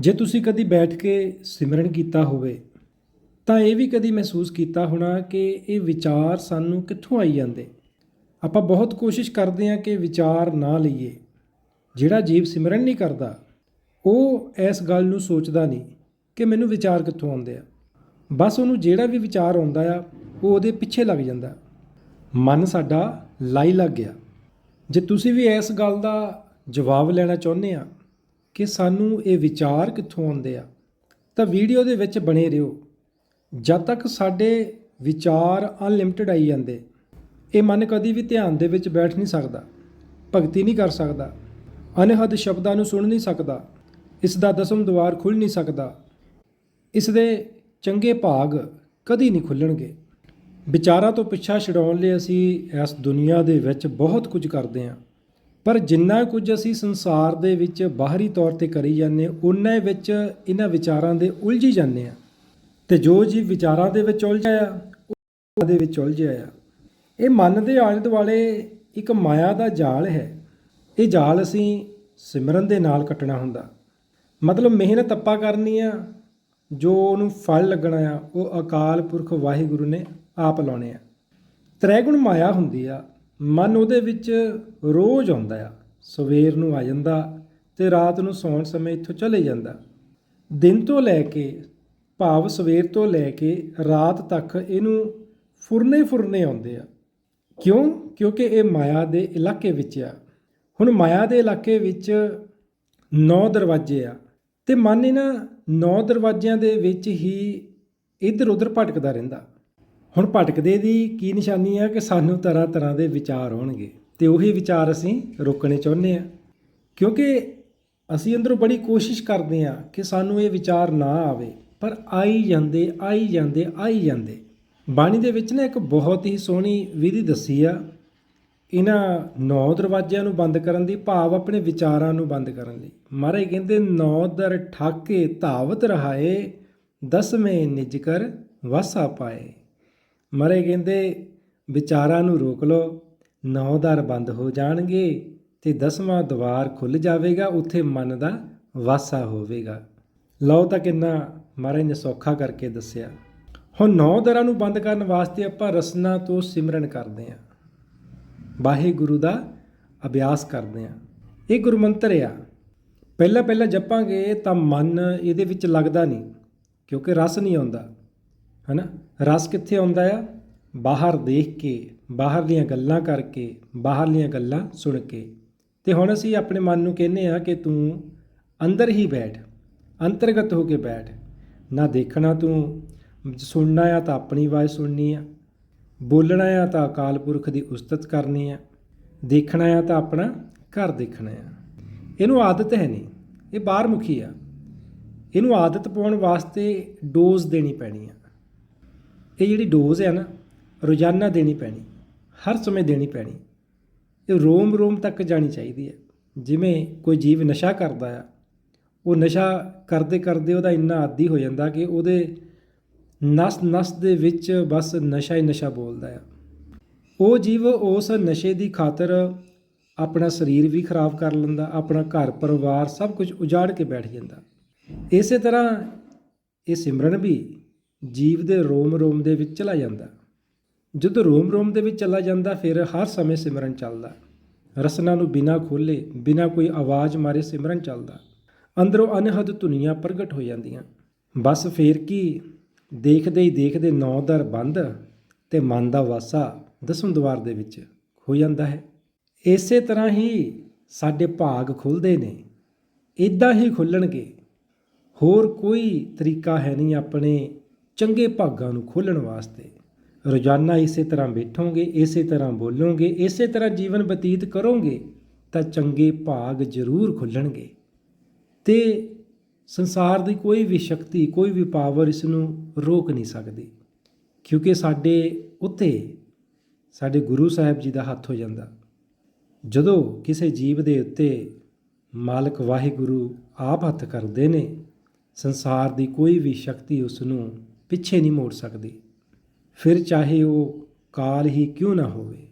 ਜੇ ਤੁਸੀਂ ਕਦੀ ਬੈਠ ਕੇ ਸਿਮਰਨ ਕੀਤਾ ਹੋਵੇ, ਤਾਂ ਇਹ ਵੀ ਕਦੀ ਮਹਿਸੂਸ ਕੀਤਾ ਹੋਣਾ ਕਿ ਇਹ ਵਿਚਾਰ ਸਾਨੂੰ ਕਿੱਥੋਂ ਆਈ ਜਾਂਦੇ? ਆਪਾਂ ਬਹੁਤ ਕੋਸ਼ਿਸ਼ ਕਰਦੇ ਹਾਂ ਕਿ ਵਿਚਾਰ ਨਾ ਲਈਏ। ਜਿਹੜਾ ਜੀਵ ਸਿਮਰਨ ਨਹੀਂ ਕਰਦਾ, ਉਹ ਇਸ ਗੱਲ ਨੂੰ ਸੋਚਦਾ ਨਹੀਂ ਕਿ ਮੈਨੂੰ ਵਿਚਾਰ ਕਿੱਥੋਂ ਆਉਂਦੇ ਆ। ਬਸ ਉਹਨੂੰ ਜਿਹੜਾ ਵੀ ਵਿਚਾਰ ਆਉਂਦਾ ਆ, ਉਹ ਉਹਦੇ ਪਿੱਛੇ ਲੱਗ ਜਾਂਦਾ। ਮਨ ਸਾਡਾ ਲਾਈ ਲੱਗ ਗਿਆ। ਜੇ ਤੁਸੀਂ ਵੀ ਇਸ ਗੱਲ ਦਾ ਜਵਾਬ ਲੈਣਾ ਚਾਹੁੰਦੇ ਆ ਕਿ ਸਾਨੂੰ ਇਹ ਵਿਚਾਰ ਕਿੱਥੋਂ ਆਉਂਦੇ ਆ? ਤਾਂ ਵੀਡੀਓ ਦੇ ਵਿੱਚ ਬਣੇ ਰਹੋ। ਜਦ ਤੱਕ ਸਾਡੇ ਵਿਚਾਰ ਅਨਲਿਮਟਿਡ ਆਈ ਜਾਂਦੇ, ਇਹ ਮਨ ਕਦੀ ਵੀ ਧਿਆਨ ਦੇ ਵਿੱਚ ਬੈਠ ਨਹੀਂ ਸਕਦਾ, ਭਗਤੀ ਨਹੀਂ ਕਰ ਸਕਦਾ, ਅਨਹਦ ਸ਼ਬਦਾਂ ਨੂੰ ਸੁਣ ਨਹੀਂ ਸਕਦਾ ਇਸ ਦਾ ਦਸਮ ਦਵਾਰ ਖੁੱਲ ਨਹੀਂ ਸਕਦਾ ਇਸ ਦੇ ਚੰਗੇ ਭਾਗ ਕਦੀ ਨਹੀਂ ਖੁੱਲਣਗੇ ਵਿਚਾਰਾਂ ਤੋਂ ਪਿੱਛਾ ਛਡਾਉਣ ਲਈ ਅਸੀਂ ਇਸ ਦੁਨੀਆ ਦੇ ਵਿੱਚ ਬਹੁਤ ਕੁਝ ਕਰਦੇ ਹਾਂ। ਪਰ ਜਿੰਨਾ ਕੁਝ ਅਸੀਂ ਸੰਸਾਰ ਦੇ ਵਿੱਚ ਬਾਹਰੀ ਤੌਰ ਤੇ ਕਰੀ ਜਾਂਦੇ ਉਹਨਾਂ ਵਿੱਚ ਇਹਨਾਂ ਵਿਚਾਰਾਂ ਦੇ ਉਲਝੀ ਜਾਂਦੇ ਆ ਤੇ ਜੋ ਜੀ ਵਿਚਾਰਾਂ ਦੇ ਵਿੱਚ ਉਲਝਿਆ ਆ ਉਹ ਦੇ ਵਿੱਚ ਉਲਝਿਆ ਆ ਇਹ ਮਨ ਦੇ ਆਲੇ ਦੁਆਲੇ ਇੱਕ ਮਾਇਆ ਦਾ ਜਾਲ ਹੈ। ਇਹ ਜਾਲ ਅਸੀਂ ਸਿਮਰਨ ਦੇ ਨਾਲ ਕੱਟਣਾ ਹੁੰਦਾ। ਮਤਲਬ ਮਿਹਨਤ ਆਪਾਂ ਕਰਨੀ ਆ, ਜੋ ਉਹਨੂੰ ਫਲ ਲੱਗਣਾ ਆ, ਉਹ ਅਕਾਲ ਪੁਰਖ ਵਾਹਿਗੁਰੂ ਨੇ ਆਪ ਲਾਉਣੇ ਆ। ਤ੍ਰੈਗੁਣ ਮਾਇਆ ਹੁੰਦੀ ਆ। ਮਨ ਉਹਦੇ ਵਿੱਚ ਰੋਜ਼ ਆਉਂਦਾ ਆ। ਸਵੇਰ ਨੂੰ ਆ ਜਾਂਦਾ ਤੇ ਰਾਤ ਨੂੰ ਸੌਣ ਸਮੇਂ ਇੱਥੋਂ ਚਲੇ ਜਾਂਦਾ। ਦਿਨ ਤੋਂ ਲੈ ਕੇ, ਭਾਵ ਸਵੇਰ ਤੋਂ ਲੈ ਕੇ ਰਾਤ ਤੱਕ ਇਹਨੂੰ ਫੁਰਨੇ ਫੁਰਨੇ ਆਉਂਦੇ ਆ। ਕਿਉਂ? ਕਿਉਂਕਿ ਇਹ ਮਾਇਆ ਦੇ ਇਲਾਕੇ ਵਿੱਚ ਆ। ਹੁਣ ਮਾਇਆ ਦੇ ਇਲਾਕੇ ਵਿੱਚ ਨੌ ਦਰਵਾਜ਼ੇ ਆ ਤੇ ਮਨ ਇਹਨਾਂ ਨੌ ਦਰਵਾਜ਼ਿਆਂ ਦੇ ਵਿੱਚ ਹੀ ਇੱਧਰ ਉੱਧਰ ਭਟਕਦਾ ਰਹਿੰਦਾ। ਹੁਣ ਭਟਕਦੇ ਦੀ ਕੀ ਨਿਸ਼ਾਨੀ ਆ ਕਿ ਸਾਨੂੰ ਤਰ੍ਹਾਂ ਤਰ੍ਹਾਂ ਦੇ ਵਿਚਾਰ ਆਉਣਗੇ ਤੇ ਉਹੀ ਵਿਚਾਰ ਅਸੀਂ ਰੋਕਣੇ ਚਾਹੁੰਦੇ ਆ। ਕਿਉਂਕਿ ਅਸੀਂ ਅੰਦਰੋਂ ਬੜੀ ਕੋਸ਼ਿਸ਼ ਕਰਦੇ ਆ ਕਿ ਸਾਨੂੰ ਇਹ ਵਿਚਾਰ ਨਾ ਆਵੇ, ਪਰ ਆਈ ਜਾਂਦੇ ਆਈ ਜਾਂਦੇ ਆਈ ਜਾਂਦੇ। ਬਾਣੀ ਦੇ ਵਿੱਚ ਨਾ ਇੱਕ ਬਹੁਤ ਹੀ ਸੋਹਣੀ ਵਿਧੀ ਦੱਸੀ ਆ, ਇਹਨਾਂ ਨੌ ਦਰਵਾਜ਼ਿਆਂ ਨੂੰ ਬੰਦ ਕਰਨ ਦੀ, ਭਾਵ ਆਪਣੇ ਵਿਚਾਰਾਂ ਨੂੰ ਬੰਦ ਕਰਨ ਲਈ ਮਹਾਰਾਜ ਕਹਿੰਦੇ, ਨੌ ਦਰ ਠਾਕੇ ਧਾਵਤ ਰਹਾਏ, ਦਸਵੇਂ ਨਿਜ ਕਰ ਵਾਸਾ ਪਾਏ। ਮਹਾਰਾਜ ਕਹਿੰਦੇ, ਵਿਚਾਰਾਂ ਨੂੰ ਰੋਕ ਲਓ, ਨੌ ਦਰ ਬੰਦ ਹੋ ਜਾਣਗੇ ਤੇ ਦਸਵਾਂ ਦਵਾਰ ਖੁੱਲ ਜਾਵੇਗਾ, ਉੱਥੇ ਮਨ ਦਾ ਵਾਸਾ ਹੋਵੇਗਾ। ਲਓ ਤਾਂ ਕਿੰਨਾ ਮਹਾਰਾਜ ਨੇ ਸੌਖਾ ਕਰਕੇ ਦੱਸਿਆ। ਹੁਣ ਨੌ ਦਰਾਂ ਨੂੰ ਬੰਦ ਕਰਨ ਵਾਸਤੇ ਆਪਾਂ ਰਸਨਾ ਤੋਂ ਸਿਮਰਨ ਕਰਦੇ ਹਾਂ। ਵਾਹਿਗੁਰੂ ਦਾ ਅਭਿਆਸ ਕਰਦੇ ਆ ਇਹ ਗੁਰਮੰਤਰ ਆ। ਪਹਿਲਾਂ ਪਹਿਲਾਂ ਜਪਾਂਗੇ ਤਾਂ ਮਨ ਇਹਦੇ ਵਿੱਚ ਲੱਗਦਾ ਨਹੀਂ, ਕਿਉਂਕਿ ਰਸ ਨਹੀਂ ਆਉਂਦਾ, ਹਨਾ? ਰਸ ਕਿੱਥੇ ਆਉਂਦਾ ਆ? ਬਾਹਰ ਦੇਖ ਕੇ ਬਾਹਰਲੀਆਂ ਗੱਲਾਂ ਕਰਕੇ ਬਾਹਰਲੀਆਂ ਗੱਲਾਂ ਸੁਣ ਕੇ। ਤੇ ਹੁਣ ਅਸੀਂ ਆਪਣੇ ਮਨ ਨੂੰ ਕਹਿੰਨੇ ਆ ਕਿ ਤੂੰ ਅੰਦਰ ਹੀ ਬੈਠ, ਅੰਤਰਗਤ ਹੋ ਕੇ ਬੈਠ। ਨਾ ਦੇਖਣਾ ਤੂੰ, ਸੁਣਨਾ ਆ ਤਾਂ ਆਪਣੀ ਆਵਾਜ਼ ਸੁਣਨੀ ਆ। ਬੋਲਣਾ ਆ ਤਾਂ ਅਕਾਲ ਪੁਰਖ ਦੀ ਉਸਤਤ ਕਰਨੀ ਆ। ਦੇਖਣਾ ਆ ਤਾਂ ਆਪਣਾ ਘਰ ਦੇਖਣਾ ਆ। ਇਹਨੂੰ ਆਦਤ ਹੈ ਨਹੀਂ, ਇਹ ਬਾਹਰ ਮੁਖੀ ਆ। ਇਹਨੂੰ ਆਦਤ ਪਾਉਣ ਵਾਸਤੇ ਡੋਜ਼ ਦੇਣੀ ਪੈਣੀ ਆ। ਇਹ ਜਿਹੜੀ ਡੋਜ਼ ਹੈ ਨਾ, ਰੋਜ਼ਾਨਾ ਦੇਣੀ ਪੈਣੀ, ਹਰ ਸਮੇਂ ਦੇਣੀ ਪੈਣੀ। ਇਹ ਰੋਮ ਰੋਮ ਤੱਕ ਜਾਣੀ ਚਾਹੀਦੀ ਹੈ। ਜਿਵੇਂ ਕੋਈ ਜੀਵ ਨਸ਼ਾ ਕਰਦਾ ਆ, ਉਹ ਨਸ਼ਾ ਕਰਦੇ ਕਰਦੇ ਉਹਦਾ ਇੰਨਾ ਆਦੀ ਹੋ ਜਾਂਦਾ ਕਿ ਉਹਦੇ ਨਸ ਨਸ ਦੇ ਵਿੱਚ ਬਸ ਨਸ਼ਾ ਹੀ ਨਸ਼ਾ ਬੋਲਦਾ ਆ। ਉਹ ਜੀਵ ਉਸ ਨਸ਼ੇ ਦੀ ਖਾਤਰ ਆਪਣਾ ਸਰੀਰ ਵੀ ਖਰਾਬ ਕਰ ਲੈਂਦਾ, ਆਪਣਾ ਘਰ, ਪਰਿਵਾਰ ਸਭ ਕੁਝ ਉਜਾੜ ਕੇ ਬੈਠ ਜਾਂਦਾ। ਇਸੇ ਤਰ੍ਹਾਂ ਇਹ ਸਿਮਰਨ ਵੀ ਜੀਵ ਦੇ ਰੋਮ ਰੋਮ ਦੇ ਵਿੱਚ ਚਲਾ ਜਾਂਦਾ। ਜਦੋਂ ਰੋਮ ਰੋਮ ਦੇ ਵਿੱਚ ਚਲਾ ਜਾਂਦਾ, ਫਿਰ ਹਰ ਸਮੇਂ ਸਿਮਰਨ ਚੱਲਦਾ। ਰਸਨਾ ਨੂੰ ਬਿਨਾ ਖੋਲੇ ਬਿਨਾ ਕੋਈ ਆਵਾਜ਼ ਮਾਰੇ ਸਿਮਰਨ ਚੱਲਦਾ। ਅੰਦਰੋਂ ਅਨਹਦ ਧੁਨੀਆਂ ਪ੍ਰਗਟ ਹੋ ਜਾਂਦੀਆਂ। ਬਸ ਫੇਰ ਕੀ? ਦੇਖਦੇ ਹੀ ਦੇਖਦੇ ਨੌ ਦਰ ਬੰਦ ਤੇ ਮਨ ਦਾ ਵਾਸਾ ਦਸਮ ਦਵਾਰ ਦੇ ਵਿੱਚ ਹੋ ਜਾਂਦਾ ਹੈ। ਇਸੇ ਤਰ੍ਹਾਂ ਹੀ ਸਾਡੇ ਭਾਗ ਖੁੱਲਦੇ ਨੇ। ਇਦਾਂ ਹੀ ਖੁੱਲਣਗੇ ਹੋਰ ਕੋਈ ਤਰੀਕਾ ਹੈ ਨਹੀਂ ਆਪਣੇ ਚੰਗੇ ਭਾਗਾਂ ਨੂੰ ਖੋਲਣ ਵਾਸਤੇ। ਰੋਜ਼ਾਨਾ ਇਸੇ ਤਰ੍ਹਾਂ ਬੈਠੋਗੇ, ਇਸੇ ਤਰ੍ਹਾਂ ਬੋਲੋਗੇ, ਇਸੇ ਤਰ੍ਹਾਂ ਜੀਵਨ ਬਤੀਤ ਕਰੋਗੇ, ਤਾਂ ਚੰਗੇ ਭਾਗ ਜ਼ਰੂਰ ਖੁੱਲਣਗੇ ਤੇ ਸੰਸਾਰ ਦੀ ਕੋਈ ਵੀ ਸ਼ਕਤੀ, ਕੋਈ ਵੀ ਪਾਵਰ ਇਸ ਨੂੰ ਰੋਕ ਨਹੀਂ ਸਕਦੀ। ਕਿਉਂਕਿ ਸਾਡੇ ਉੱਤੇ, ਸਾਡੇ ਗੁਰੂ ਸਾਹਿਬ ਜੀ ਦਾ ਹੱਥ ਹੋ ਜਾਂਦਾ। ਜਦੋਂ ਕਿਸੇ ਜੀਵ ਦੇ ਉੱਤੇ ਮਾਲਕ ਵਾਹਿਗੁਰੂ ਆਪ ਹੱਥ ਕਰਦੇ ਨੇ, ਸੰਸਾਰ ਦੀ ਕੋਈ ਵੀ ਸ਼ਕਤੀ ਉਸ ਨੂੰ ਪਿੱਛੇ ਨਹੀਂ ਮੋੜ ਸਕਦੀ। ਫਿਰ ਚਾਹੇ ਉਹ ਕਾਲ ਹੀ ਕਿਉਂ ਨਾ ਹੋਵੇ।